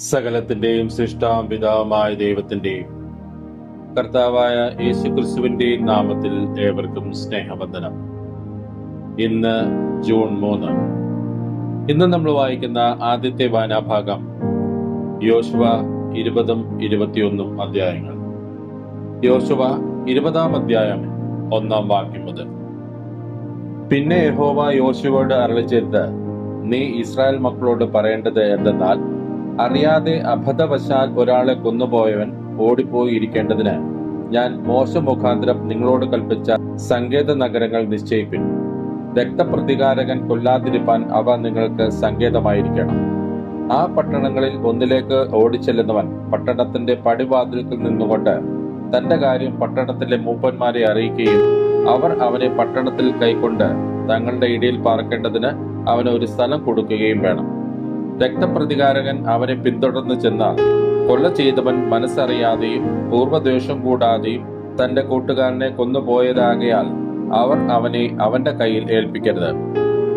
സകലത്തിന്റെയും സൃഷ്ടാം പിതാവുമായ ദൈവത്തിന്റെയും കർത്താവായ യേശു ക്രിസ്തുവിന്റെയും നാമത്തിൽ ഏവർക്കും സ്നേഹവന്ദനം. ഇന്ന് ജൂൺ മൂന്ന്. ഇന്ന് നമ്മൾ വായിക്കുന്ന ആദ്യത്തെ വായനാഭാഗം യോശുവ ഇരുപതും ഇരുപത്തിയൊന്നും അധ്യായങ്ങൾ. യോശുവ ഇരുപതാം അധ്യായം ഒന്നാം വാക്യം മുതൽ. പിന്നെ യഹോവ യോശുവോട് അരളി നീ ഇസ്രായേൽ മക്കളോട് പറയേണ്ടത് എന്തെന്നാൽ അറിയാതെ അബദ്ധവശാൽ ഒരാളെ കൊന്നുപോയവൻ ഓടിപ്പോയി ഇരിക്കേണ്ടതിന് ഞാൻ മോശം മുഖാന്തരം നിങ്ങളോട് കൽപ്പിച്ച സങ്കേത നഗരങ്ങൾ നിശ്ചയിപ്പിൻ. രക്തപ്രതികാരകൻ കൊല്ലാതിരിപ്പാൻ അവ നിങ്ങൾക്ക് സങ്കേതമായിരിക്കണം. ആ പട്ടണങ്ങളിൽ ഒന്നിലേക്ക് ഓടിച്ചെല്ലുന്നവൻ പട്ടണത്തിന്റെ പടിവാതിൽക്കൽ നിന്നുകൊണ്ട് തന്റെ കാര്യം പട്ടണത്തിലെ മൂപ്പന്മാരെ അറിയിക്കുകയും അവർ അവനെ പട്ടണത്തിൽ കൈക്കൊണ്ട് തങ്ങളുടെ ഇടയിൽ പാർക്കേണ്ടതിന് അവന് ഒരു സ്ഥലം കൊടുക്കുകയും വേണം. രക്തപ്രതികാരകൻ അവരെ പിന്തുടർന്ന് ചെന്നാൽ കൊല്ല ചെയ്തവൻ മനസ്സറിയാതെയും പൂർവദ്വേഷം കൂടാതെയും തന്റെ കൂട്ടുകാരനെ കൊന്നുപോയതാകയാൽ അവർ അവനെ അവന്റെ കയ്യിൽ ഏൽപ്പിക്കരുത്.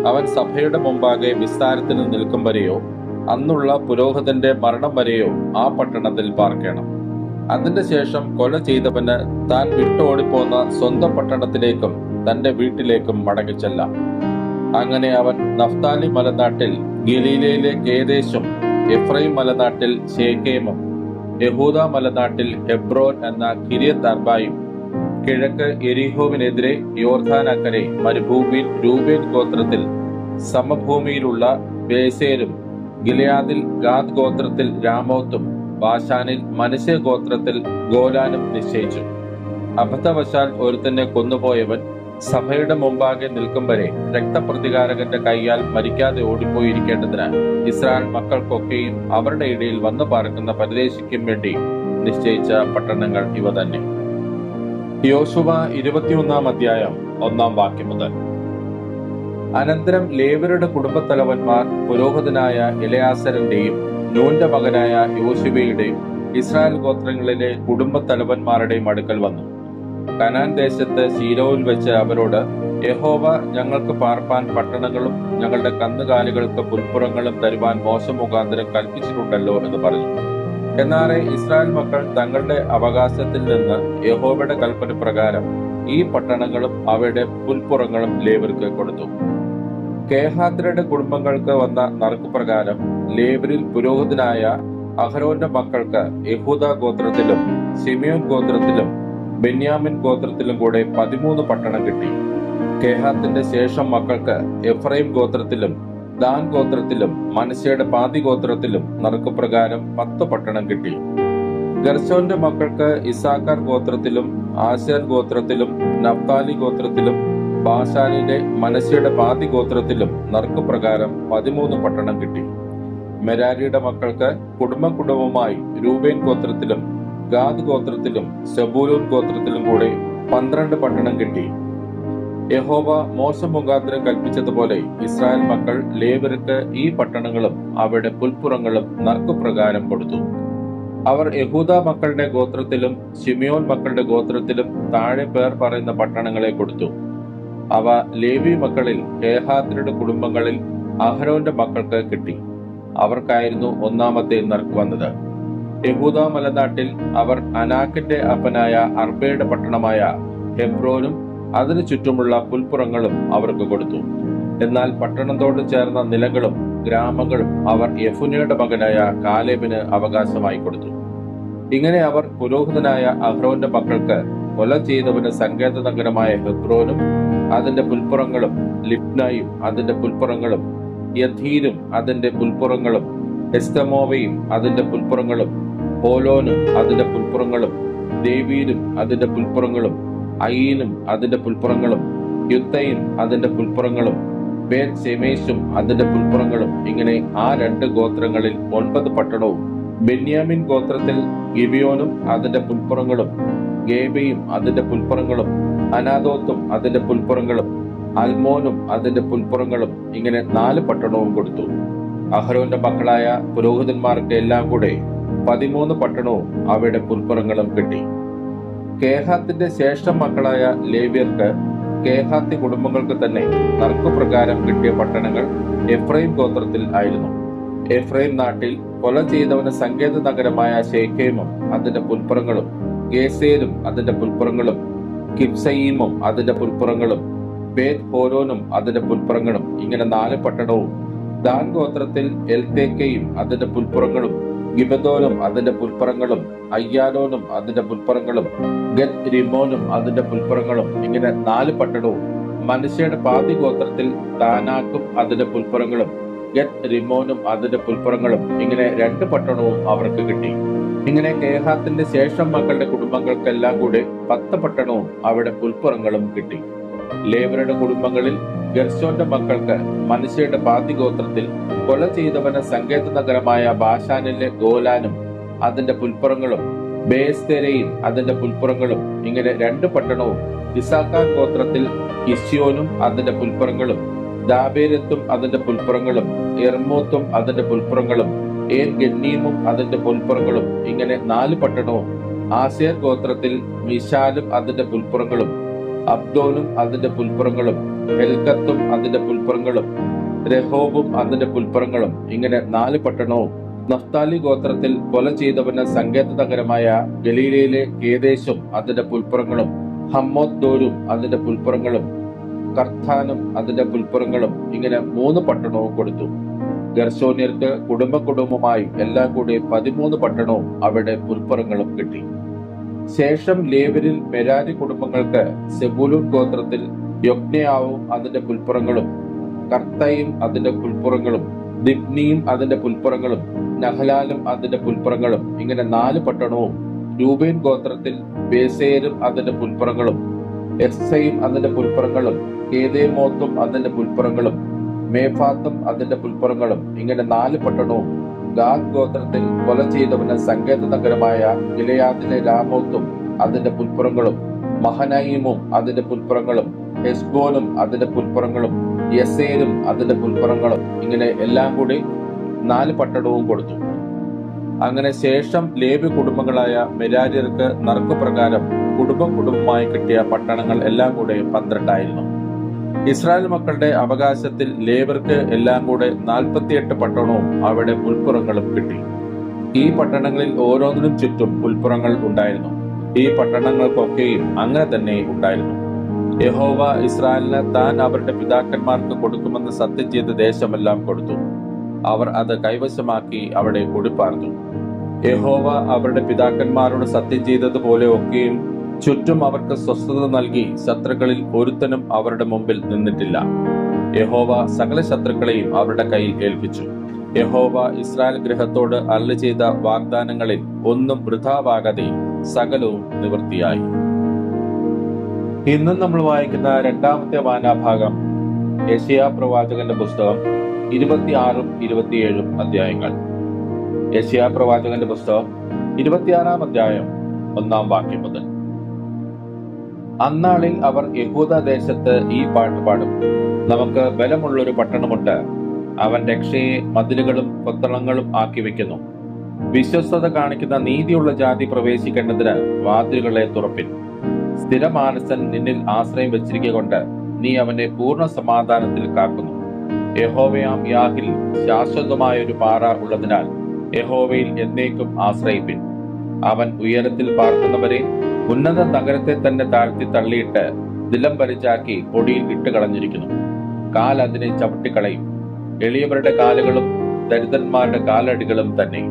അവൻ സഭയുടെ മുമ്പാകെ വിസ്താരത്തിന് നിൽക്കും വരെയോ അന്നുള്ള പുരോഹിതന്റെ മരണം വരെയോ ആ പട്ടണത്തിൽ പാർക്കണം. അതിന്റെ ശേഷം കൊല ചെയ്തവന് താൻ വിട്ടോടിപ്പോന്ന സ്വന്തം പട്ടണത്തിലേക്കും തന്റെ വീട്ടിലേക്കും മടങ്ങിച്ചെല്ലാം. അങ്ങനെ അവൻ നഫ്താലി മലനാട്ടിൽ ഗലീലയിലെ കേദേശും എഫ്രൈം മലനാട്ടിൽ ഷേക്കേമും യഹൂദ മലനാട്ടിൽ ഹെബ്രോൻ എന്ന കിരിയത്ത് അർബായും കിഴക്ക് എരിഹോവിനെതിരെ യോർധാനക്കരെ മരുഭൂമിയിൽ രൂപേൻ ഗോത്രത്തിൽ സമഭൂമിയിലുള്ള ബേസേരും ഗിലയാദിൽ ഗാദ് ഗോത്രത്തിൽ രാമോത്തും ബാഷാനിൽ മനുഷ്യ ഗോത്രത്തിൽ ഗോലാനും നിശ്ചയിച്ചു. അബദ്ധവശാൽ ഒരുത്തനെ കൊന്നുപോയവൻ സഭയുടെ മുമ്പാകെ നിൽക്കും വരെ രക്തപ്രതികാരകന്റെ കൈയാൽ മരിക്കാതെ ഓടിപ്പോയിരിക്കേണ്ടതിന് ഇസ്രായേൽ മക്കൾക്കൊക്കെയും അവരുടെ ഇടയിൽ വന്നു പാർക്കുന്ന പരദേശിക്കും വേണ്ടി നിശ്ചയിച്ച പട്ടണങ്ങൾ ഇവ തന്നെ. യോശുവ ഇരുപത്തിയൊന്നാം അധ്യായം ഒന്നാം വാക്യം മുതൽ. അനന്തരം ലേവരുടെ കുടുംബത്തലവന്മാർ പുരോഹിതനായ ഇലയാസരന്റെയും നൂന്റെ മകനായ യോശുവയുടെയും ഇസ്രായേൽ ഗോത്രങ്ങളിലെ കുടുംബത്തലവന്മാരുടെയും അടുക്കൽ വന്നു. കനാൻ ദേശത്ത് ശീലോവിൽ വെച്ച് അവരോട് യഹോവ ഞങ്ങൾക്ക് പാർപ്പാൻ പട്ടണങ്ങളും ഞങ്ങളുടെ കന്നുകാലികൾക്ക് പുൽപ്പുറങ്ങളും തരുവാൻ മോശം മുഖാന്തരം കൽപ്പിച്ചിട്ടുണ്ടല്ലോ എന്ന് പറഞ്ഞു. എന്നാറെ ഇസ്രായേൽ മക്കൾ തങ്ങളുടെ അവകാശത്തിൽ നിന്ന് യഹോവയുടെ കൽപ്പന പ്രകാരം ഈ പട്ടണങ്ങളും അവയുടെ പുൽപ്പുറങ്ങളും ലേവർക്ക് കൊടുത്തു. കേഹാദ്രയുടെ കുടുംബങ്ങൾക്ക് വന്ന നറുക്കുപ്രകാരം ലേബരിൽ പുരോഹിതനായ അഹരോന്റെ മക്കൾക്ക് യഹൂദ ഗോത്രത്തിലും സിമിയോൻ ഗോത്രത്തിലും ബെന്യാമിൻ ഗോത്രത്തിലും കൂടെ പതിമൂന്ന് പട്ടണം കിട്ടി. കേഹാത്തിന്റെ ശേഷം മക്കൾക്ക് എഫ്രൈം ഗോത്രത്തിലും ദാൻ ഗോത്രത്തിലും മനസ്സയുടെ പാതി ഗോത്രത്തിലും നറുക്കുപ്രകാരം പത്ത് പട്ടണം കിട്ടി. ഗർശോന്റെ മക്കൾക്ക് ഇസാക്കാർ ഗോത്രത്തിലും ആശർ ഗോത്രത്തിലും നഫ്താലി ഗോത്രത്തിലും ബാഷാനിലെ മനസ്സയുടെ പാതി ഗോത്രത്തിലും നറുക്കുപ്രകാരം പതിമൂന്ന് പട്ടണം കിട്ടി. മെരാരിയുടെ മക്കൾക്ക് കുടുംബ കുടുംബമായി രൂപേൻ ഗോത്രത്തിലും ഗാദ് ഗോത്രത്തിലും സെബൂലൂൻ ഗോത്രത്തിലും കൂടെ പന്ത്രണ്ട് പട്ടണം കിട്ടി. യഹോവ മോശം മുഖാന്തരം കൽപ്പിച്ചതുപോലെ ഇസ്രായേൽ മക്കൾ ലേവർക്ക് ഈ പട്ടണങ്ങളും അവരുടെ പുൽപ്പുറങ്ങളും നർക്കുപ്രകാരം കൊടുത്തു. അവർ യഹൂദ മക്കളുടെ ഗോത്രത്തിലും ഷിമിയോൻ മക്കളുടെ ഗോത്രത്തിലും താഴെ പേർ പറയുന്ന പട്ടണങ്ങളെ കൊടുത്തു. അവ ലേവി മക്കളിൽ കേഹാദ്രയുടെ കുടുംബങ്ങളിൽ അഹരോന്റെ മക്കൾക്ക് കിട്ടി. അവർക്കായിരുന്നു ഒന്നാമത്തെ നറുക്ക് വന്നത്. യഹൂദ മലനാട്ടിൽ അവർ അനാക്കിന്റെ അപ്പനായ അർബയുടെ പട്ടണമായ ഹെബ്രോനും അതിനു ചുറ്റുമുള്ള പുൽപ്പുറങ്ങളും അവർക്ക് കൊടുത്തു. എന്നാൽ പട്ടണത്തോട് ചേർന്ന നിലങ്ങളും ഗ്രാമങ്ങളും അവർ യഫുനയുടെ മകനായ കാലേബിന് അവകാശമായി കൊടുത്തു. ഇങ്ങനെ അവർ പുരോഹിതനായ അഹ്റോന്റെ മക്കൾക്ക് കൊല ചെയ്തവന് സങ്കേത നഗരമായ ഹെബ്രോനും അതിന്റെ പുൽപ്പുറങ്ങളും ലിപ്നായും അതിന്റെ പുൽപ്പുറങ്ങളും യഥീനും അതിന്റെ പുൽപ്പുറങ്ങളും എസ്തമോവയും അതിന്റെ പുൽപ്പുറങ്ങളും ഹോലോനും അതിന്റെ പുൽപ്പുറങ്ങളും ദേവീനും അതിന്റെ പുൽപ്പുറങ്ങളും അയീനും അതിന്റെ പുൽപ്പുറങ്ങളും യുത്തയും അതിന്റെ പുൽപ്പുറങ്ങളും ബേത് സെമേശും അതിന്റെ പുൽപ്പുറങ്ങളും. ഇങ്ങനെ ആ രണ്ട് ഗോത്രങ്ങളിൽ ഒൻപത് പട്ടണവും ബെന്യാമിൻ ഗോത്രത്തിൽ ഗിബിയോനും അതിന്റെ പുൽപ്പുറങ്ങളും ഗേബയും അതിന്റെ പുൽപ്പുറങ്ങളും അനാദോത്തും അതിന്റെ പുൽപ്പുറങ്ങളും അൽമോനും അതിന്റെ പുൽപ്പുറങ്ങളും ഇങ്ങനെ നാല് പട്ടണവും കൊടുത്തു. അഹരോന്റെ മക്കളായ പുരോഹിതന്മാർക്ക് എല്ലാം കൂടെ പതിമൂന്ന് പട്ടണവും അവയുടെ പുൽപ്പുറങ്ങളും കിട്ടി. കേഹാത്തിന്റെ ശേഷം മക്കളായ ലേവ്യർക്ക് കേഹാത്തി കുടുംബങ്ങൾക്ക് തന്നെ തർക്കപ്രകാരം കിട്ടിയ പട്ടണങ്ങൾ എഫ്രൈം ഗോത്രത്തിൽ ആയിരുന്നു. എഫ്രൈം നാട്ടിൽ കൊല ചെയ്തവന് സങ്കേത നഗരമായ ഷേഖേമും അതിന്റെ പുൽപ്പുറങ്ങളും ഗേസേലും അതിന്റെ പുൽപ്പുറങ്ങളും കിബ്സയീമും അതിന്റെ പുൽപ്പുറങ്ങളും ബേത് ഹോരോനും അതിന്റെ പുൽപ്പുറങ്ങളും ഇങ്ങനെ നാല് പട്ടണവും ദാൻ ഗോത്രത്തിൽ എൽത്തേക്കയും അതിന്റെ പുൽപ്പുറങ്ങളും ഗിബദോനും അതിന്റെ പുൽപ്പുറങ്ങളും അയ്യാലോനും അതിന്റെ പുൽപ്പുറങ്ങളും ഗത് റിമോനും അതിന്റെ പുൽപ്പുറങ്ങളും ഇങ്ങനെ നാല് പട്ടണവും. മനുഷ്യയുടെ പാതി ഗോത്രത്തിൽ താനാക്കും അതിന്റെ പുൽപ്പുറങ്ങളും ഗത് റിമോനും അതിന്റെ പുൽപ്പുറങ്ങളും. ഇങ്ങനെ രണ്ട് പട്ടണവും അവർക്ക് കിട്ടി. ഇങ്ങനെ കേഹാത്തിന്റെ ശേഷം മക്കളുടെ കുടുംബങ്ങൾക്കെല്ലാം കൂടെ പത്ത് പട്ടണവും അവരുടെ പുൽപ്പുറങ്ങളും കിട്ടി. ലേവരുടെ കുടുംബങ്ങളിൽ ഗർശോന്റെ മക്കൾക്ക് മനുഷ്യയുടെ പാതി ഗോത്രത്തിൽ കൊല ചെയ്തവന് സങ്കേത നഗരമായ ബാഷാനിലെ ഗോലാനും അതിന്റെ പുൽപ്പുറങ്ങളും ബേസ്തെരയിൽ അതിന്റെ പുൽപ്പുറങ്ങളും ഇങ്ങനെ രണ്ട് പട്ടണവും ഇസാക്കാൻ ഗോത്രത്തിൽ ഇസ്യോനും അതിന്റെ പുൽപ്പുറങ്ങളും ദാബേരത്തും അതിന്റെ പുൽപ്പുറങ്ങളും എർമോത്തും അതിന്റെ പുൽപ്പുറങ്ങളും ഏൻ ഗന്നീമും അതിന്റെ പുൽപ്പുറങ്ങളും ഇങ്ങനെ നാല് പട്ടണവും ആസിയർ ഗോത്രത്തിൽ മിശാലും അതിന്റെ പുൽപ്പുറങ്ങളും അബ്ദോനും അതിന്റെ പുൽപ്പുറങ്ങളും ഹെൽക്കത്തും അതിന്റെ പുൽപ്പുറങ്ങളും രഹോബും അതിന്റെ പുൽപ്പുറങ്ങളും ഇങ്ങനെ നാല് പട്ടണവും. നഫ്താലി ഗോത്രത്തിൽ കൊല ചെയ്തവന് സങ്കേത നഗരമായ ഗലീലയിലെ കേദേശും അതിന്റെ പുൽപ്പുറങ്ങളും ഹമ്മോദ് ദോരും അതിന്റെ പുൽപ്പുറങ്ങളും കർത്താനും അതിന്റെ പുൽപ്പുറങ്ങളും ഇങ്ങനെ മൂന്ന് പട്ടണവും കൊടുത്തു. ഗർശോന്യർക്ക് കുടുംബ കുടുംബമായി എല്ലാം കൂടി പതിമൂന്ന് പട്ടണവും അവിടെ പുൽപ്പുറങ്ങളും കിട്ടി. ശേഷം ലേവരിൽ മെരാരി കുടുംബങ്ങൾക്ക് സെബുലൂൺ ഗോത്രത്തിൽ യൊഗ്നയാവും അതിന്റെ പുൽപ്പുറങ്ങളും കർത്തയും അതിന്റെ പുൽപ്പുറങ്ങളും ദിബ്നിയും അതിന്റെ പുൽപ്പുറങ്ങളും നഹലാലും അതിന്റെ പുൽപ്പുറങ്ങളും ഇങ്ങനെ നാല് പട്ടണവും രൂപേൻ ഗോത്രത്തിൽ ബേസേരും അതിന്റെ പുൽപ്പുറങ്ങളും എസ്സയും അതിന്റെ പുൽപ്പുറങ്ങളും കേതേമോത്തും അതിന്റെ പുൽപ്പുറങ്ങളും മേഫാത്തും അതിന്റെ പുൽപ്പുറങ്ങളും ഇങ്ങനെ നാല് പട്ടണവും ഗാദ് ഗോത്രത്തിൽ കൊല ചെയ്തവന് സങ്കേത നഗരമായ ഗിലയാദിലെ രാമോത്തും അതിന്റെ പുൽപ്പുറങ്ങളും മഹനൈമും അതിന്റെ പുൽപ്പുറങ്ങളും ഹെസ്ബോനും അതിന്റെ പുൽപ്പുറങ്ങളും യസേരും അതിന്റെ പുൽപ്പുറങ്ങളും ഇങ്ങനെ എല്ലാം കൂടി നാല് പട്ടണവും കൊടുത്തു. അങ്ങനെ ശേഷം ലേവി കുടുംബങ്ങളായ മെരാര്യർക്ക് നറുക്കുപ്രകാരം കുടുംബം കുടുംബമായി കിട്ടിയ പട്ടണങ്ങൾ എല്ലാം കൂടെ പന്ത്രണ്ടായിരുന്നു. ഇസ്രായേൽ മക്കളുടെ അവകാശത്തിൽ ലേവർക്ക് എല്ലാം കൂടെ നാൽപ്പത്തിയെട്ട് പട്ടണവും അവിടെ പുൽപ്പുറങ്ങളും കിട്ടി. ഈ പട്ടണങ്ങളിൽ ഓരോന്നിനും ചുറ്റും പുൽപ്പുറങ്ങൾ ഉണ്ടായിരുന്നു. ഈ പട്ടണങ്ങൾക്കൊക്കെയും അങ്ങനെ തന്നെ ഉണ്ടായിരുന്നു. യഹോവ ഇസ്രായേലിന് താൻ അവരുടെ പിതാക്കന്മാർക്ക് കൊടുക്കുമെന്ന് സത്യം ചെയ്ത ദേശമെല്ലാം കൊടുത്തു. അവർ അത് കൈവശമാക്കി അവിടെ കുടിപ്പാർത്തു. യഹോവ അവരുടെ പിതാക്കന്മാരോട് സത്യം ചെയ്തതുപോലെ ഒക്കെയും ചുറ്റും അവർക്ക് സ്വസ്ഥത നൽകി ശത്രുക്കളിൽ ഒരുത്തനും അവരുടെ മുമ്പിൽ നിന്നിട്ടില്ല. യഹോവ സകല ശത്രുക്കളെയും അവരുടെ കയ്യിൽ ഏൽപ്പിച്ചു. യഹോവ ഇസ്രായേൽ ഗൃഹത്തോട് അല്ല ചെയ്ത വാഗ്ദാനങ്ങളിൽ ഒന്നും വൃഥാവാകാതെ സകലവും നിവൃത്തിയായി. ഇന്നും നമ്മൾ വായിക്കുന്ന രണ്ടാമത്തെ വാനാഭാഗം യശയാ പ്രവാചകന്റെ പുസ്തകം ഇരുപത്തിയാറും ഇരുപത്തിയേഴും അധ്യായങ്ങൾ. യശയാ പ്രവാചകന്റെ പുസ്തകം ഇരുപത്തിയാറാം അധ്യായം ഒന്നാം വാക്യം മുതൽ. അന്നാളിൽ അവർ യഹൂദ ദേശത്ത് ഈ പാട്ട് പാടും. നമുക്ക് ബലമുള്ളൊരു പട്ടണമുണ്ട്. അവൻ രക്ഷയെ മതിലുകളും കൊത്തളങ്ങളും ആക്കി വെക്കുന്നു. വിശ്വസ്തത കാണിക്കുന്ന നീതിയുള്ള ജാതി പ്രവേശിക്കേണ്ടതിന് വാതിലുകളെ തുറപ്പിൻ. സ്ഥിരമാനസൻ നിന്നിൽ ആശ്രയം വെച്ചിരിക്കുക കൊണ്ട് നീ അവനെ പൂർണ സമാധാനത്തിൽ കാക്കുന്നു. യഹോവയാം യാഹിൽ ശാശ്വതമായ ഒരു പാറ ഉള്ളതിനാൽ യഹോവയിൽ എന്നേക്കും ആശ്രയിപ്പിൻ. അവൻ ഉയരത്തിൽ പാർക്കുന്നവരെ ഉന്നത നഗരത്തെ തന്നെ താഴ്ത്തി തള്ളിയിട്ട് ദിലം പരിച്ചാക്കി പൊടിയിൽ ഇട്ട് കളഞ്ഞിരിക്കുന്നു. കാൽ അതിനെ ചവിട്ടിക്കളയും എളിയവരുടെ കാലുകളും ദരിദ്രന്മാരുടെ കാലടികളും തന്നെ.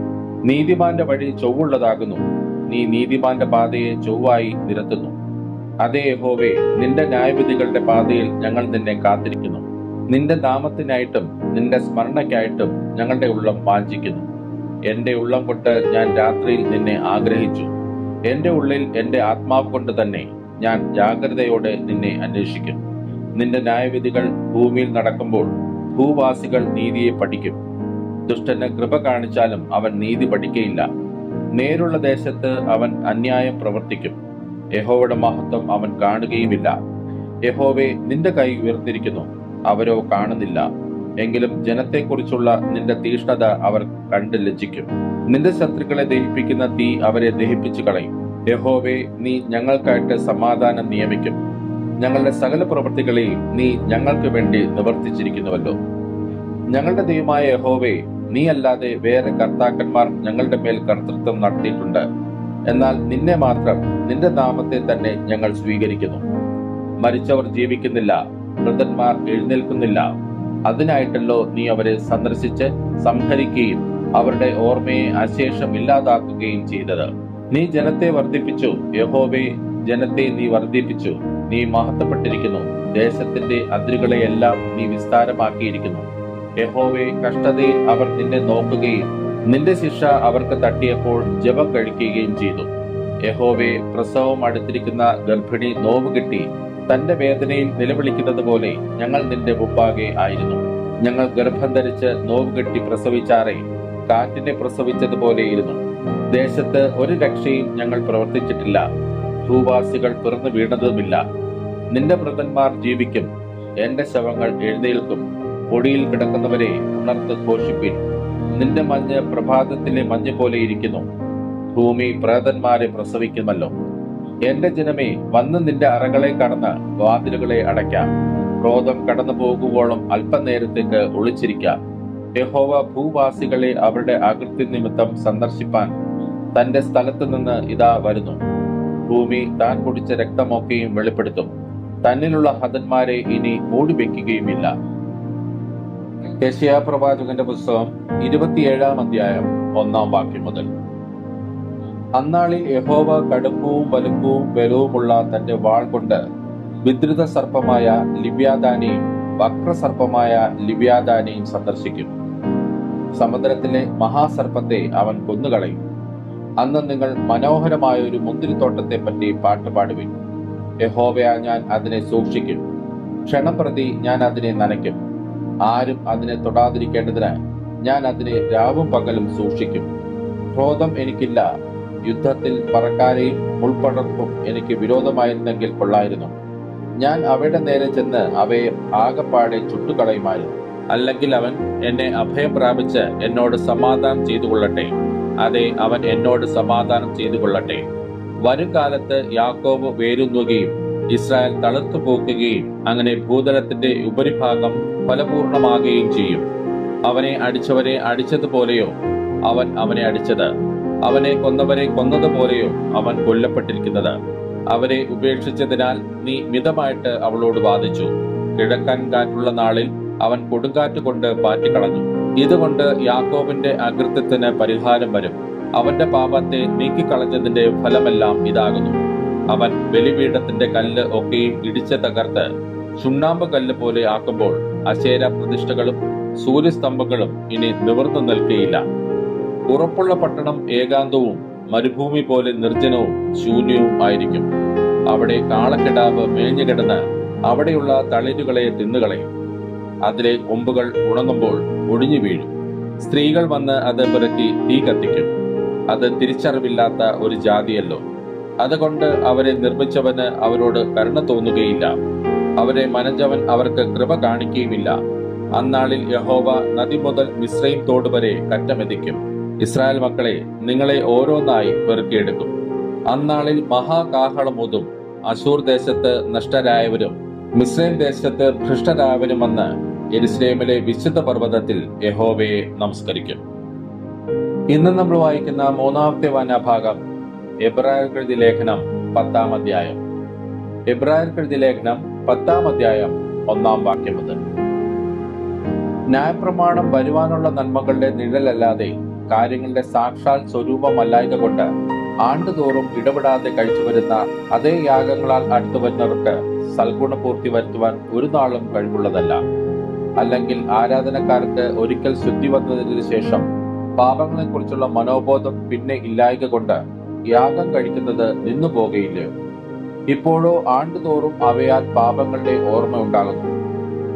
നീതിമാന്റെ വഴി ചൊവ്വുള്ളതാകുന്നു. നീ നീതിമാന്റെ പാതയെ ചൊവ്വായി നിരത്തുന്നു. അതേ യഹോവേ നിന്റെ ന്യായവിധികളുടെ പാതയിൽ ഞങ്ങൾ നിന്നെ കാത്തിരിക്കുന്നു. നിന്റെ നാമത്തിനായിട്ടും നിന്റെ സ്മരണയ്ക്കായിട്ടും ഞങ്ങളുടെ ഉള്ളം വാഞ്ചിക്കുന്നു. എന്റെ ഉള്ളം കൊണ്ട് ഞാൻ രാത്രിയിൽ നിന്നെ ആഗ്രഹിച്ചു. എന്റെ ഉള്ളിൽ എന്റെ ആത്മാവ് കൊണ്ട് തന്നെ ഞാൻ ജാഗ്രതയോടെ നിന്നെ അന്വേഷിക്കും. നിന്റെ ന്യായവിധികൾ ഭൂമിയിൽ നടക്കുമ്പോൾ ഭൂവാസികൾ നീതിയെ പഠിക്കും. ദുഷ്ടന് കൃപ കാണിച്ചാലും അവൻ നീതി പഠിക്കയില്ല. നേരുള്ള ദേശത്ത് അവൻ അന്യായം പ്രവർത്തിക്കും. യഹോവയുടെ മഹത്വം അവൻ കാണുകയുമില്ല. യഹോവെ നിന്റെ കൈ ഉയർത്തിരിക്കുന്നു അവരോ കാണുന്നില്ല. എങ്കിലും ജനത്തെക്കുറിച്ചുള്ള നിന്റെ തീഷ്ണത അവർ കണ്ട് ലജ്ജിക്കും. നിന്റെ ശത്രുക്കളെ ദഹിപ്പിക്കുന്ന തീ അവരെ ദഹിപ്പിച്ചു കളയും. യഹോവെ നീ ഞങ്ങൾക്കായിട്ട് സമാധാനം നിയമിക്കും. ഞങ്ങളുടെ സകല പ്രവൃത്തികളെയും നീ ഞങ്ങൾക്ക് വേണ്ടി നിവർത്തിച്ചിരിക്കുന്നുവല്ലോ. ഞങ്ങളുടെ ദൈവമായ യഹോവെ നീ അല്ലാതെ വേറെ കർത്താക്കന്മാർ ഞങ്ങളുടെ മേൽ കർത്തൃത്വം നടത്തിയിട്ടുണ്ട്. എന്നാൽ നിന്നെ മാത്രം നിന്റെ നാമത്തെ തന്നെ ഞങ്ങൾ സ്വീകരിക്കുന്നു. മരിച്ചവർ ജീവിക്കുന്നില്ല മൃതന്മാർ എഴുന്നേൽക്കുന്നില്ല. അതിനായിട്ടല്ലോ നീ അവരെ സന്ദർശിച്ച് സംഹരിക്കുകയും അവരുടെ ഓർമ്മയെ അശേഷം ഇല്ലാതാക്കുകയും ചെയ്തത്. നീ ജനത്തെ വർദ്ധിപ്പിച്ചു യഹോബെ ജനത്തെ നീ വർദ്ധിപ്പിച്ചു. നീ മഹത്വപ്പെട്ടിരിക്കുന്നു. ദേശത്തിന്റെ അതിരുകളെയെല്ലാം നീ വിസ്താരമാക്കിയിരിക്കുന്നു. യഹോവെ കഷ്ടതയിൽ അവർ നിന്നെ നോക്കുകയും നിന്റെ ശിക്ഷ അവർക്ക് തട്ടിയപ്പോൾ ജപം കഴിക്കുകയും ചെയ്തു. യഹോവേ പ്രസവം അടുത്തിരിക്കുന്ന ഗർഭിണി നോവ് കിട്ടി. തന്റെ വേദനയിൽ നിലവിളിക്കുന്നത് പോലെ ഞങ്ങൾ നിന്റെ മുമ്പാകെ ആയിരുന്നു. ഞങ്ങൾ ഗർഭം ധരിച്ച് നോവ് കെട്ടി പ്രസവിച്ചാറേ കാറ്റിനെ പ്രസവിച്ചതുപോലെയിരുന്നു ദേശത്ത് ഒരു രക്ഷയും ഞങ്ങൾ പ്രവർത്തിച്ചിട്ടില്ല. ഭൂവാസികൾ തുറന്നു വീണതുമില്ല. നിന്റെ മൃതന്മാർ ജീവിക്കും. എന്റെ ശവങ്ങൾ എഴുന്നേൽക്കും. പൊടിയിൽ കിടക്കുന്നവരെ ഉണർത്ത് ഘോഷിപ്പിൻ. നിന്റെ മഞ്ഞ് പ്രഭാതത്തിലെ മഞ്ഞ് പോലെ ഇരിക്കുന്നു. ഭൂമി പ്രേതന്മാരെ പ്രസവിക്കുമല്ലോ. എന്റെ ജനമേ വന്ന് നിന്റെ അറകളെ കടന്ന് വാതിലുകളെ അടയ്ക്കാം. ക്രോധം കടന്നു പോകുവോളം അല്പനേരത്തേക്ക് ഒളിച്ചിരിക്കാം. യഹോവ ഭൂവാസികളെ അവരുടെ അകൃത്യ നിമിത്തം സന്ദർശിപ്പാൻ തന്റെ സ്ഥലത്ത് നിന്ന് ഇതാ വരുന്നു. ഭൂമി താൻ കുടിച്ച രക്തമൊക്കെയും വെളിപ്പെടുത്തും. തന്നിലുള്ള ഹതന്മാരെ ഇനി മൂടിവെക്കുകയുമില്ല. യശയാ പ്രവാചകന്റെ പുസ്തകം ഇരുപത്തിയേഴാം അധ്യായം ഒന്നാം വാക്യം മുതൽ. അന്നാളിൽ യഹോവ കടുപ്പവും വലുപ്പവും ബലവുമുള്ള തന്റെ വാൾ കൊണ്ട് വിദ്രുത സർപ്പമായ ലിവ്യാദാനെയും വക്രസർപ്പമായ ലിവ്യാദാനെയും സന്ദർശിക്കും സമുദ്രത്തിലെ മഹാസർപ്പത്തെ അവൻ കൊന്നുകളയും. അന്ന് നിങ്ങൾ മനോഹരമായ ഒരു മുന്തിരിത്തോട്ടത്തെ പറ്റി പാട്ടുപാടുവിൻ യഹോവയാ ഞാൻ അതിനെ സൂക്ഷിക്കും. ക്ഷണപ്രതി ഞാൻ അതിനെ നനയ്ക്കും. ആരും അതിനെ തൊടാതിരിക്കേണ്ടതിന് ഞാൻ അതിനെ രാവും പകലും സൂക്ഷിക്കും. ക്രോധം എനിക്കില്ല. യുദ്ധത്തിൽ പറക്കാരെയും ഉൾപ്പടർപ്പും എനിക്ക് വിരോധമായിരുന്നെങ്കിൽ കൊള്ളായിരുന്നു. ഞാൻ അവയുടെ നേരെ ചെന്ന് അവയെ ആകപ്പാടെ ചുട്ടുകളയുമായിരുന്നു. അല്ലെങ്കിൽ അവൻ എന്നെ അഭയം പ്രാപിച്ച് എന്നോട് സമാധാനം ചെയ്തു കൊള്ളട്ടെ അതെ അവൻ എന്നോട് സമാധാനം ചെയ്തു കൊള്ളട്ടെ വരും കാലത്ത് യാക്കോബ് വേരുന്നുകയും ഇസ്രായേൽ തളർത്തു പോക്കുകയും അങ്ങനെ ഭൂതലത്തിന്റെ ഉപരിഭാഗം ഫലപൂർണമാകുകയും ചെയ്യും. അവനെ അടിച്ചവരെ അടിച്ചതുപോലെയോ അവൻ അവനെ അടിച്ചത്. അവനെ കൊന്നവനെ കൊന്നതുപോലെയോ അവൻ കൊല്ലപ്പെട്ടിരിക്കുന്നത്. അവരെ ഉപേക്ഷിച്ചതിനാൽ നീ മിതമായിട്ട് അവളോട് വാദിച്ചു. കിഴക്കൻ കാറ്റുള്ള നാളിൽ അവൻ കൊടുങ്കാറ്റ് കൊണ്ട് പാറ്റിക്കളഞ്ഞു. ഇതുകൊണ്ട് യാക്കോബിന്റെ അകൃത്യത്തിന് പരിഹാരം വരും. അവന്റെ പാപത്തെ നീക്കിക്കളഞ്ഞതിന്റെ ഫലമെല്ലാം ഇതാകുന്നു. അവൻ ബലിപീഠത്തിന്റെ കല്ല് ഒക്കെയും ഇടിച്ച് തകർത്ത് ചുണ്ണാമ്പ് കല്ല് പോലെ ആക്കുമ്പോൾ അശേര പ്രതിഷ്ഠകളും സൂര്യസ്തംഭങ്ങളും ഇനി നിവർന്നു നിൽക്കുകയില്ല ഉറപ്പുള്ള പട്ടണം ഏകാന്തവും മരുഭൂമി പോലെ നിർജനവും ശൂന്യവും ആയിരിക്കും. അവിടെ കാളക്കിടാവ് മേഞ്ഞുകിടന്ന് അവിടെയുള്ള തളിരുകളെ തിന്നുകളയും. അതിലെ കൊമ്പുകൾ ഉണങ്ങുമ്പോൾ ഒടിഞ്ഞു വീഴും. സ്ത്രീകൾ വന്ന് അത് പിറക്കി തീ കത്തിക്കും. അത് തിരിച്ചറിവില്ലാത്ത ഒരു ജാതിയല്ലോ. അതുകൊണ്ട് അവരെ നിർമ്മിച്ചവന് അവരോട് കരുണ തോന്നുകയില്ല. അവരെ മനഞ്ചവൻ അവർക്ക് കൃപ കാണിക്കുകയുമില്ല. അന്നാളിൽ യഹോവ നദി മുതൽ മിശ്രയും തോട് വരെ കറ്റമെതിക്കും ഇസ്രായേൽ മക്കളെ നിങ്ങളെ ഓരോന്നായി പെറുക്കിയെടുക്കും. അന്നാളിൽ മഹാകാഹളമുതും അശൂർ ദേശത്ത് നഷ്ടരായവരും മിശ്രൈം ദേശത്ത് ഭ്രഷ്ടരായവരുമെന്ന് എരുസലേമിലെ വിശുദ്ധ പർവതത്തിൽ യഹോവയെ നമസ്കരിക്കും. ഇന്ന് നമ്മൾ വായിക്കുന്ന മൂന്നാമത്തെ വാനാഭാഗം എബ്രായർക്കെഴുതി ലേഖനം പത്താം അധ്യായം. എബ്രായർക്കെഴുതി ലേഖനം പത്താം അധ്യായം ഒന്നാം വാക്യം മുതൽ. ന്യായപ്രമാണം വരുവാനുള്ള നന്മകളുടെ നിഴലല്ലാതെ കാര്യങ്ങളുടെ സാക്ഷാൽ സ്വരൂപമല്ലായത് കൊണ്ട് ആണ്ടുതോറും ഇടപെടാതെ കഴിച്ചു വരുന്ന അതേ യാഗങ്ങളാൽ അടുത്തു വരുന്നവർക്ക് സൽഗുണപൂർത്തി വരുത്തുവാൻ ഒരു നാളും കഴിവുള്ളതല്ല. അല്ലെങ്കിൽ ആരാധനക്കാർക്ക് ഒരിക്കൽ ശുദ്ധി വന്നതിന് ശേഷം പാപങ്ങളെക്കുറിച്ചുള്ള മനോബോധം പിന്നെ ഇല്ലായക കൊണ്ട് യാഗം കഴിക്കുന്നത് നിന്നു പോകയില്ല ഇപ്പോഴോ ആണ്ടുതോറും അവയാൽ പാപങ്ങളുടെ ഓർമ്മ ഉണ്ടാകുന്നു.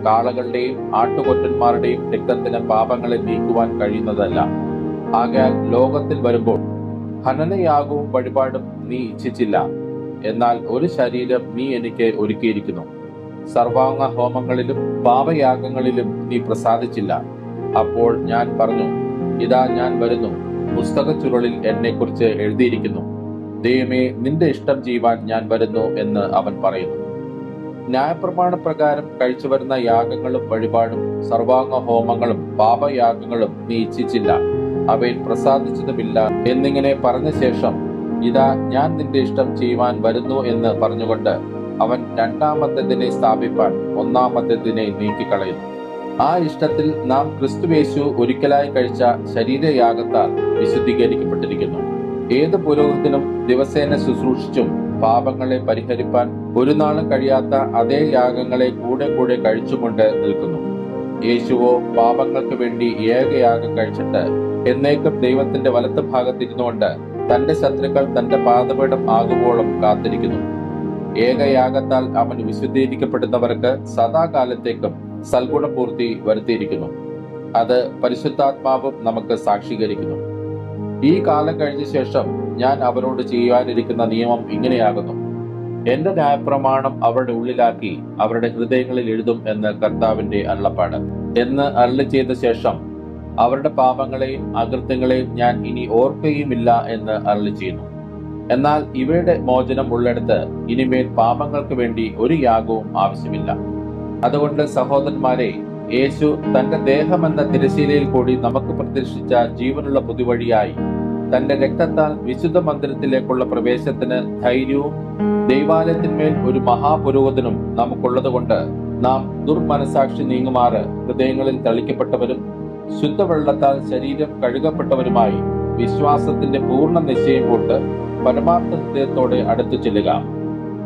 കാളകളുടെയും ആട്ടുകൊറ്റന്മാരുടെയും രക്തത്തിന് പാപങ്ങളെ നീക്കുവാൻ കഴിയുന്നതല്ല. ആകയാൽ ലോകത്തിൽ വരുമ്പോൾ ഹനനയാഗവും വഴിപാടും നീ ഇച്ഛിച്ചില്ല. എന്നാൽ ഒരു ശരീരം നീ എനിക്ക് ഒരുക്കിയിരിക്കുന്നു. സർവാംഗ ഹോമങ്ങളിലും പാപയാഗങ്ങളിലും നീ പ്രസാദിച്ചില്ല. അപ്പോൾ ഞാൻ പറഞ്ഞു ഇതാ ഞാൻ വരുന്നു. പുസ്തക ചുരുളിൽ എന്നെക്കുറിച്ച് എഴുതിയിരിക്കുന്നു. ദൈവമേ നിന്റെ ഇഷ്ടം ചെയ്യുവാൻ ഞാൻ വരുന്നു എന്ന് അവൻ പറയുന്നു. ന്യായപ്രമാണ പ്രകാരം കഴിച്ചു വരുന്ന യാഗങ്ങളും വഴിപാടും സർവാംഗ ഹോമങ്ങളും പാപയാഗങ്ങളും നീ ഇച്ഛിച്ചില്ല. അവയിൽ പ്രസാദിച്ചതുമില്ല എന്നിങ്ങനെ പറഞ്ഞ ശേഷം ഇതാ ഞാൻ നിന്റെ ഇഷ്ടം ചെയ്യുവാൻ വരുന്നു എന്ന് പറഞ്ഞുകൊണ്ട് അവൻ രണ്ടാമത്തേതിനെ സ്ഥാപിപ്പാൻ ഒന്നാമത്തേതിനെ നീക്കിക്കളയുന്നു. ആ ഇഷ്ടത്തിൽ നാം ക്രിസ്തുവേശു ഒരിക്കലായി കഴിച്ച ശരീരയാഗത്താൽ വിശുദ്ധീകരിക്കപ്പെട്ടിരിക്കുന്നു. ഏത് പുരോഹിതനും ദിവസേന ശുശ്രൂഷിച്ചും പാപങ്ങളെ പരിഹരിപ്പാൻ ഒരു നാളും കഴിയാത്ത അതേ യാഗങ്ങളെ കൂടെ കൂടെ കഴിച്ചുകൊണ്ട് നിൽക്കുന്നു. യേശുവോ പാപങ്ങൾക്ക് വേണ്ടി ഏകയാഗം കഴിച്ചിട്ട് എന്നേക്കും ദൈവത്തിന്റെ വലത്ത് ഭാഗത്തിരുന്നുകൊണ്ട് തന്റെ ശത്രുക്കൾ തന്റെ പാതപീഠം ആകുമ്പോഴും കാത്തിരിക്കുന്നു. ഏകയാഗത്താൽ അവൻ വിശുദ്ധീകരിക്കപ്പെടുന്നവർക്ക് സദാകാലത്തേക്കും സൽഗുണപൂർത്തി വരുത്തിയിരിക്കുന്നു. അത് പരിശുദ്ധാത്മാവും നമുക്ക് സാക്ഷീകരിക്കുന്നു. ഈ കാലം കഴിഞ്ഞ ശേഷം ഞാൻ അവരോട് ചെയ്യുവാനിരിക്കുന്ന നിയമം ഇങ്ങനെയാകുന്നു. എന്റെ ന്യായപ്രമാണം അവരുടെ ഉള്ളിലാക്കി അവരുടെ ഹൃദയങ്ങളിൽ എഴുതും എന്ന് കർത്താവിന്റെ അള്ളപ്പാട് എന്ന് അരളി ചെയ്ത ശേഷം അവരുടെ പാപങ്ങളെയും അകൃത്യങ്ങളെയും ഞാൻ ഇനി ഓർക്കുകയുമില്ല എന്ന് അരളി ചെയ്യുന്നു എന്നാൽ ഇവയുടെ മോചനം ഉള്ളിടത്ത് ഇനിമേൽ പാപങ്ങൾക്ക് വേണ്ടി ഒരു യാഗവും ആവശ്യമില്ല. അതുകൊണ്ട് സഹോദരന്മാരെ യേശു തന്റെ ദേഹം എന്ന തിരശീലയിൽ കൂടി നമുക്ക് പ്രദർശിച്ച ജീവനുള്ള പുതുവഴിയായി തന്റെ രക്തത്താൽ വിശുദ്ധ മന്ദിരത്തിലേക്കുള്ള പ്രവേശത്തിന് ധൈര്യവും ദൈവാലയത്തിന്മേൽ ഒരു മഹാപുരോഹിതനും നമുക്കുള്ളതുകൊണ്ട് നാം ദുർമനസാക്ഷി നീങ്ങുമാറ് ഹൃദയങ്ങളിൽ തളിക്കപ്പെട്ടവരും ശുദ്ധവെള്ളത്താൽ ശരീരം കഴുകപ്പെട്ടവരുമായി വിശ്വാസത്തിന്റെ പൂർണ നിശ്ചയം കൊണ്ട് പരമാർത്ഥ ഹൃദയത്തോടെ അടുത്തു ചെല്ലുക.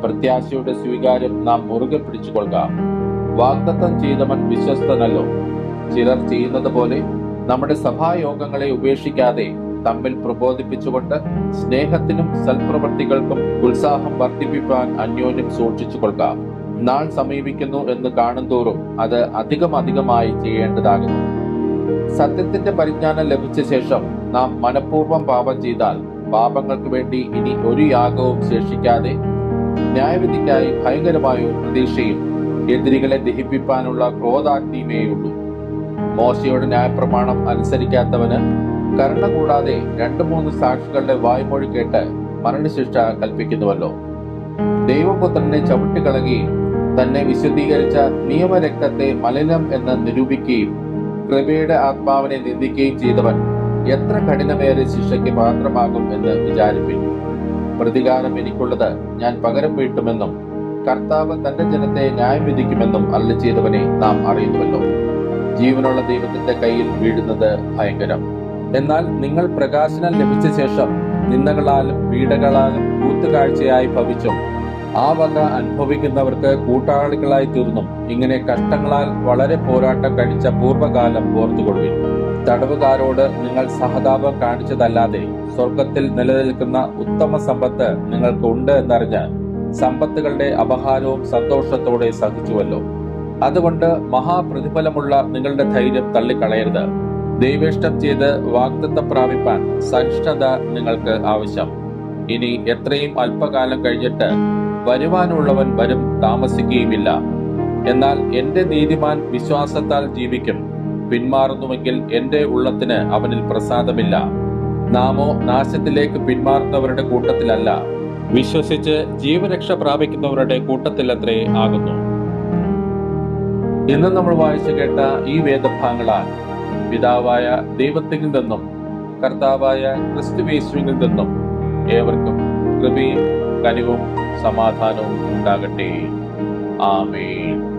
പ്രത്യാശയുടെ സ്വീകാര്യം നാം മുറുകെ പിടിച്ചുകൊള്ളുക. വാഗ്ദത്തം ചെയ്തവൻ വിശ്വസ്തനല്ലോ. ചിലർ ചെയ്യുന്നത് പോലെ നമ്മുടെ സഭായോഗങ്ങളെ ഉപേക്ഷിക്കാതെ തമ്മിൽ പ്രബോധിപ്പിച്ചുകൊണ്ട് സ്നേഹത്തിനും സൽപ്രവൃത്തികൾക്കും ഉത്സാഹം വർദ്ധിപ്പിക്കാൻ അന്യോന്യം സൂക്ഷിച്ചു കൊള്ളുക നാൾ സമീപിക്കുന്നു എന്ന് കാണുന്തോറും അത് അധികം അധികമായി ചെയ്യേണ്ടതാകുന്നു. സത്യത്തിന്റെ പരിജ്ഞാനം ലഭിച്ച ശേഷം നാം മനഃപൂർവം പാപം ചെയ്താൽ പാപങ്ങൾക്ക് വേണ്ടി ഇനി ഒരു യാഗവും ശേഷിക്കാതെ ന്യായവിധിക്കായി ഭയങ്കരമായ പ്രതീക്ഷയും എതിരികളെ ദഹിപ്പിക്കാനുള്ള ക്രോധാഗ്നിയുമേയുള്ളൂ മോശയുടെ ന്യായപ്രമാണം അനുസരിക്കാത്തവന് കരുണ കൂടാതെ രണ്ടു മൂന്ന് സാക്ഷികളുടെ വായ്മൊഴി കേട്ട് മരണശിക്ഷ കൽപ്പിക്കുന്നുവല്ലോ. ദൈവപുത്രനെ ചവിട്ടിക്കളയുകയും തന്നെ വിശുദ്ധീകരിച്ച നിയമരക്തത്തെ മലിനം എന്ന് നിരൂപിക്കുകയും കൃപയുടെ ആത്മാവിനെ നിന്ദിക്കുകയും ചെയ്തവൻ എത്ര കഠിനമേറെ ശിക്ഷയ്ക്ക് പാത്രമാകും എന്ന് വിചാരിപ്പിൻ. പ്രതികാരം എനിക്കുള്ളത് ഞാൻ പകരം വീട്ടുമെന്നും കർത്താവ് തന്റെ ജനത്തെ ന്യായം വിധിക്കുമെന്നും അല്ല ചെയ്തവനെ നാം അറിയുന്നുവല്ലോ. ജീവനുള്ള ദൈവത്തിന്റെ കയ്യിൽ വീഴുന്നത് ഭയങ്കരം. എന്നാൽ നിങ്ങൾ പ്രകാശനം ലഭിച്ച ശേഷം നിന്ദകളാലും പീഡകളാലും കൂത്തുകാഴ്ചയായി ഭവിച്ചും ആ വക അനുഭവിക്കുന്നവർക്ക് കൂട്ടാളികളായി തീർന്നും. ഇങ്ങനെ കഷ്ടങ്ങളാൽ വളരെ പോരാട്ടം കഴിച്ച പൂർവകാലം ഓർത്തുകൊള്ളുവിൻ. തടവുകാരോട് നിങ്ങൾ സഹതാപം കാണിച്ചതല്ലാതെ സ്വർഗത്തിൽ നിലനിൽക്കുന്ന ഉത്തമ സമ്പത്ത് നിങ്ങൾക്ക് ഉണ്ട് എന്നറിഞ്ഞ് സമ്പത്തുകളുടെ അപഹാരവും സന്തോഷത്തോടെ സഹിച്ചുവല്ലോ. അതുകൊണ്ട് മഹാപ്രതിഫലമുള്ള നിങ്ങളുടെ ധൈര്യം തള്ളിക്കളയരുത്. ദൈവേഷ്ടം ചെയ്ത് വാഗ്ദത്തം പ്രാപിപ്പാൻ സഹിഷ്ണുത നിങ്ങൾക്ക് ആവശ്യം. ഇനി എത്രയും അല്പകാലം കഴിഞ്ഞിട്ട് വരുവാനുള്ളവൻ വരും താമസിക്കുകയുമില്ല. എന്നാൽ എന്റെ നീതിമാൻ വിശ്വാസത്താൽ ജീവിക്കും. പിന്മാറുന്നുവെങ്കിൽ എന്റെ ഉള്ളത്തിന് അവനിൽ പ്രസാദമില്ല. നാമോ നാശത്തിലേക്ക് പിന്മാറുന്നവരുടെ കൂട്ടത്തിലല്ല. വിശ്വസിച്ച് ജീവരക്ഷ പ്രാപിക്കുന്നവരുടെ കൂട്ടത്തിലത്രേ ആകുന്നു. ഇന്ന് നമ്മൾ വായിച്ചു കേട്ട ഈ വേദഭാഗങ്ങളാൽ പിതാവായ ദൈവത്തിൽ നിന്നും കർത്താവായ ക്രിസ്തുവേശുവിൽ നിന്നും ഏവർക്കും കൃപയും കനിവും സമാധാനവും ഉണ്ടാകട്ടെ. ആമേൻ.